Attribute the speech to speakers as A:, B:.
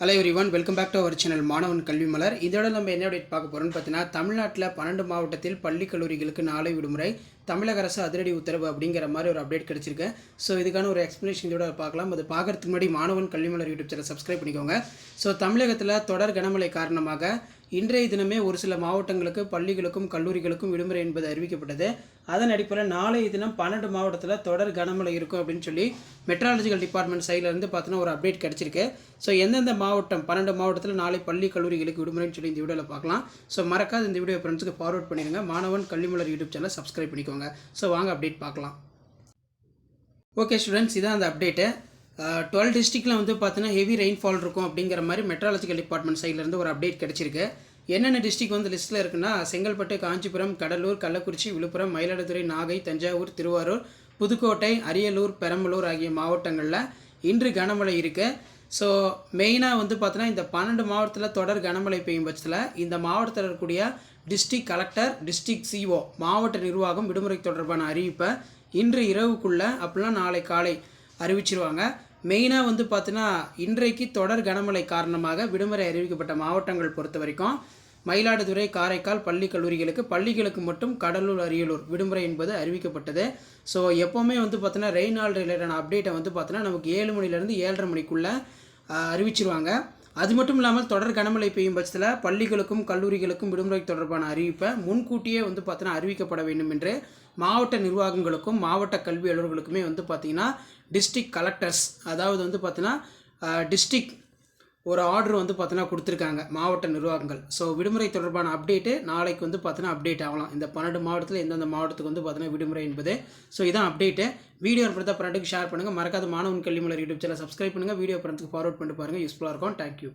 A: Hello everyone welcome back to our channel Manavan Kalvi Malar இதோட நம்ம என்ன update பார்க்க போகிறோம்னு பார்த்தீங்கன்னா தமிழ்நாட்டில் பன்னெண்டு மாவட்டத்தில் பள்ளி கல்லூரிகளுக்கு நாளை விடுமுறை தமிழக அரசு அதிரடி உத்தரவு அப்படிங்கிற மாதிரி ஒரு அப்டேட் கிடச்சிருக்கு. ஸோ இதுக்கான ஒரு எக்ஸ்ப்ளனேஷன் இதோட பார்க்கலாம். அது பார்க்குறதுக்கு முன்னாடி Manavan Kalvi Malar YouTube channel subscribe பண்ணிக்கோங்க. ஸோ தமிழகத்தில் தொடர் கனமழை காரணமாக இன்றைய தினமே ஒரு சில மாவட்டங்களுக்கு பள்ளிகளுக்கும் கல்லூரிகளுக்கும் விடுமுறை என்பது அறிவிக்கப்பட்டது. அதன் அடிப்படையில் நாளைய தினம் பன்னெண்டு மாவட்டத்தில் தொடர் கனமழை இருக்கும் அப்படின்னு சொல்லி மெட்ராலஜிக்கல் டிபார்ட்மெண்ட் சைட்லேருந்து பார்த்தோன்னா ஒரு அப்டேட் கிடச்சிருக்கு. ஸோ எந்தெந்த மாவட்டம் பன்னெண்டு மாவட்டத்தில் நாளை பள்ளி கல்லூரிகளுக்கு விடுமுறைன்னு சொல்லி இந்த வீடியோவில் பார்க்கலாம். ஸோ மறக்காத இந்த வீடியோ ஃப்ரெண்ட்ஸுக்கு ஃபார்வர்ட் பண்ணிடுங்க. Manavan Kalvimalar YouTube channel subscribe பண்ணிக்கோங்க. ஸோ வாங்க அப்டேட் பார்க்கலாம். ஓகே ஸ்டூடெண்ட்ஸ் இதான் அந்த அப்டேட்டு டுவெல் டிஸ்ட்ரிக்டில் வந்து பார்த்தீங்கன்னா ஹெவி ரெயின்ஃபால் இருக்கும் அப்படிங்கிற மாதிரி மெட்ராலஜிக்கல் டிபார்ட்மெண்ட் சைட்லேருந்து ஒரு அப்டேட் கிடச்சிருக்கு. என்னென்ன டிஸ்ட்ரிக் வந்து லிஸ்ட்டில் இருக்குன்னா செங்கல்பட்டு காஞ்சிபுரம் கடலூர் கள்ளக்குறிச்சி விழுப்புரம் மயிலாடுதுறை நாகை தஞ்சாவூர் திருவாரூர் புதுக்கோட்டை அரியலூர் பெரம்பலூர் ஆகிய மாவட்டங்களில் இன்று கனமழை இருக்குது ஸோ மெயினாக வந்து பார்த்தீங்கன்னா இந்த பன்னெண்டு மாவட்டத்தில் தொடர் கனமழை பெய்யும் பட்சத்தில் இந்த மாவட்டத்தில் இருக்கக்கூடிய டிஸ்ட்ரிக்ட் கலெக்டர் டிஸ்ட்ரிக்ட் சிஓ மாவட்ட நிர்வாகம் விடுமுறை தொடர்பான அறிவிப்பை இன்று இரவுக்குள்ளே அப்படிலாம் நாளை காலை அறிவிச்சிருவாங்க. மெயினாக வந்து பார்த்தீங்கன்னா இன்றைக்கு தொடர் கனமழை காரணமாக விடுமுறை அறிவிக்கப்பட்ட மாவட்டங்கள் பொறுத்த வரைக்கும் மயிலாடுதுறை காரைக்கால் பள்ளி கல்லூரிகளுக்கு பள்ளிகளுக்கு மட்டும் கடலூர் அரியலூர் விடுமுறை என்பது அறிவிக்கப்பட்டது. ஸோ எப்போவுமே வந்து பார்த்தீங்கன்னா ரெயின் ரிலேட்டடான அப்டேட்டை வந்து பார்த்தீங்கன்னா நமக்கு ஏழு மணிலேருந்து ஏழரை மணிக்குள்ளே அறிவிச்சிருவாங்க. அது மட்டும் இல்லாமல் தொடர் கனமழை பெய்யும் பட்சத்தில் பள்ளிகளுக்கும் கல்லூரிகளுக்கும் விடுமுறை தொடர்பான அறிவிப்பை முன்கூட்டியே வந்து பார்த்தீங்கன்னா அறிவிக்கப்பட வேண்டும் என்று மாவட்ட நிர்வாகங்களுக்கும் மாவட்ட கல்வி அலுவலர்களுக்குமே வந்து பார்த்திங்கன்னா டிஸ்ட்ரிக்ட் கலெக்டர்ஸ் அதாவது வந்து பார்த்தீங்கன்னா டிஸ்ட்ரிக் ஒரு ஆர்டர் வந்து பார்த்தீங்கன்னா கொடுத்துருக்காங்க மாவட்ட நிர்வாகங்கள். ஸோ விடுமுறை தொடர்பான அப்டேட்டு நாளைக்கு வந்து பார்த்தீங்கன்னா அப்டேட் ஆகலாம். இந்த பன்னெண்டு மாவட்டத்தில் எந்தெந்த மாவட்டத்துக்கு வந்து பார்த்தீங்கன்னா விடுமுறை என்பது. ஸோ இதான் அப்டேட்டு வீடியோ பிறந்த ஃப்ரெண்டுக்கு ஷேர் பண்ணுங்கள் மறக்காத Manavan Kalvi Malar YouTube channel subscribe பண்ணுங்கள் வீடியோ பிறந்துக்கு ஃபார்வர்ட் பண்ணிட்டு பாருங்கள் யூஸ்ஃபுல்லாக இருக்கும். தேங்க்யூ